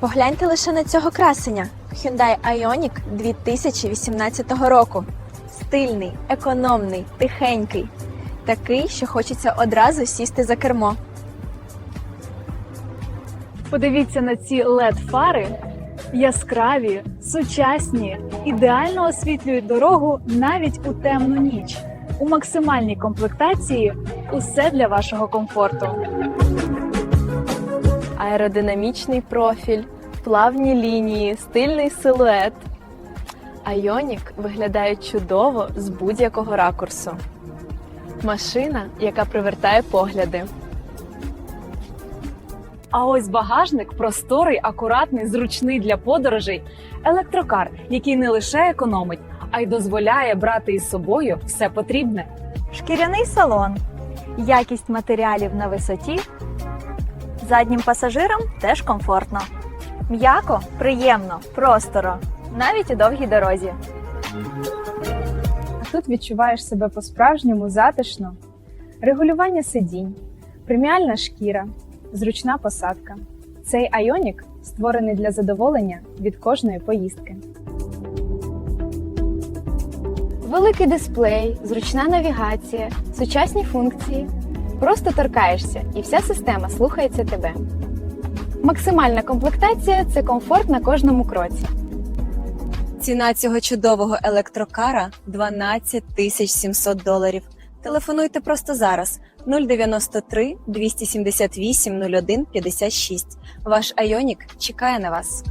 Погляньте лише на цього красення Hyundai Ioniq 2018 року. Стильний, економний, тихенький. Такий, що хочеться одразу сісти за кермо. Подивіться на ці led фари яскраві, сучасні, ідеально освітлюють дорогу навіть у темну ніч. У максимальній комплектації усе для вашого комфорту. Аеродинамічний профіль, плавні лінії, стильний силует. Айонік виглядає чудово з будь-якого ракурсу. Машина, яка привертає погляди. А ось багажник просторий, акуратний, зручний для подорожей. Електрокар, який не лише економить, а й дозволяє брати із собою все потрібне. Шкіряний салон, якість матеріалів на висоті. Заднім пасажирам теж комфортно. М'яко, приємно, просторо, навіть у довгій дорозі. А тут відчуваєш себе по-справжньому затишно, регулювання сидінь, преміальна шкіра, зручна посадка. Цей айонік створений для задоволення від кожної поїздки. Великий дисплей, зручна навігація, сучасні функції. Просто торкаєшся, і вся система слухається тебе. Максимальна комплектація це комфорт на кожному кроці. Ціна цього чудового електрокара 12 тисяч 700 доларів. Телефонуйте просто зараз 093 278 01 56. Ваш Айонік чекає на вас.